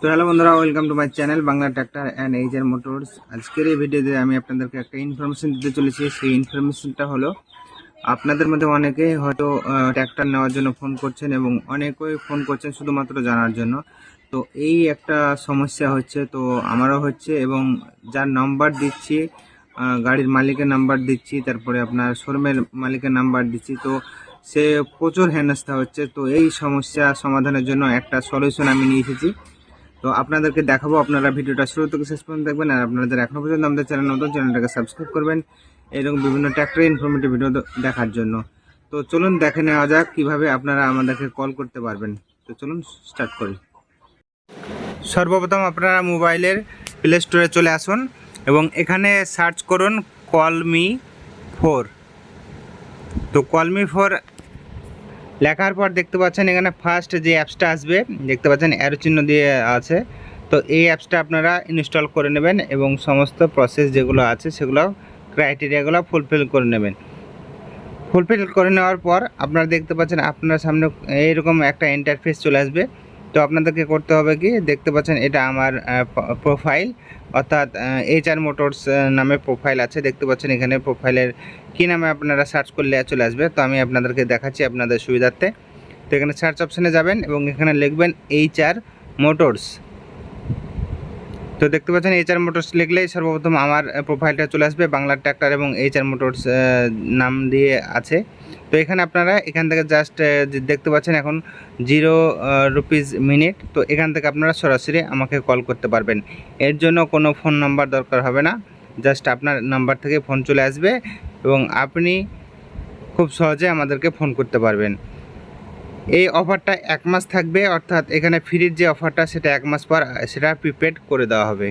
তো হ্যালো বন্ধুরা welcome to my channel Bangla tractor and H R motors আজকের এই ভিডিওতে আমি আপনাদেরকে একটা ইনফরমেশন দিতে চলেছি। সেই ইনফরমেশনটা হলো, আপনাদের মধ্যে অনেকেই হয়তো ট্র্যাক্টর নেওয়ার জন্য ফোন করছেন এবং অনেকেই ফোন করছেন শুধুমাত্র জানার জন্য। তো এই একটা সমস্যা হচ্ছে, তো আমারও হচ্ছে এবং যার নাম্বার দিচ্ছি গাড়ির মালিকের নাম্বার দিচ্ছি, তারপরে আপনার শোরুমের মালিকের নাম্বার দিচ্ছি, তো সে প্রচুর হেনস্থা হচ্ছে। তো এই সমস্যা সমাধানের জন্য একটা সলিউশন আমি নিয়ে এসেছি। তো আপনাদেরকে দেখাবো, আপনারা ভিডিওটা শুরু থেকে শেষ পর্যন্ত দেখবেন, আর আপনাদের এখনও পর্যন্ত আমাদের চ্যানেল নতুন, চ্যানেলটাকে সাবস্ক্রাইব করবেন এরকম বিভিন্ন ট্র্যাক্টর ইনফরমেটিভ ভিডিও দেখার জন্য। তো চলুন দেখে নেওয়া যাক কীভাবে আপনারা আমাদেরকে কল করতে পারবেন। তো চলুন স্টার্ট করি। সর্বপ্রথম আপনারা মোবাইলের প্লে স্টোরে চলে আসুন, এবং এখানে সার্চ করুন কল মি ফোর তো কল মি ফোর লেখার পর দেখতে পাচ্ছেন এখানে ফার্স্ট যে অ্যাপসটা আসবে, দেখতে পাচ্ছেন অ্যারো চিহ্ন দিয়ে আছে। তো এই অ্যাপসটা আপনারা ইনস্টল করে নেবেন এবং সমস্ত প্রসেস যেগুলো আছে সেগুলো ক্রাইটেরিয়াগুলো ফুলফিল করে নেবেন। ফুলফিল করে নেওয়ার পর আপনারা দেখতে পাচ্ছেন আপনার সামনে এইরকম একটা ইন্টারফেস চলে আসবে। তো আপনাদেরকে করতে হবে কি? দেখতে পাচ্ছেন এটা আমার প্রোফাইল অর্থাৎ এইচ আর মোটরস নামে প্রোফাইল আছে। দেখতে পাচ্ছেন এখানে প্রোফাইলের কী নামে আপনারা সার্চ করলে চলে আসবে। তো আমি আপনাদেরকে দেখাচ্ছি আপনাদের সুবিধার্থে। তো এখানে সার্চ অপশানে যাবেন এবং এখানে লিখবেন এইচ আর মোটরস তো দেখতে পাচ্ছেন এইচ আর মোটরস লিখলেই সর্বপ্রথম আমার প্রোফাইলটা চলে আসবে। বাংলার ট্র্যাক্টর এবং এইচ আর মোটরস নাম দিয়ে আছে। তো এখানে আপনারা এখান থেকে জাস্ট দেখতে পাচ্ছেন এখন জিরো রুপিস মিনিট তো এখান থেকে আপনারা সরাসরি আমাকে কল করতে পারবেন। এর জন্য কোনো ফোন নাম্বার দরকার হবে না। জাস্ট আপনার নাম্বার থেকে ফোন চলে আসবে এবং আপনি খুব সহজে আমাদেরকে ফোন করতে পারবেন। এই অফারটা এক মাস থাকবে, অর্থাৎ এখানে ফ্রির যে অফারটা সেটা এক মাস পর, সেটা প্রিপেড করে দেওয়া হবে।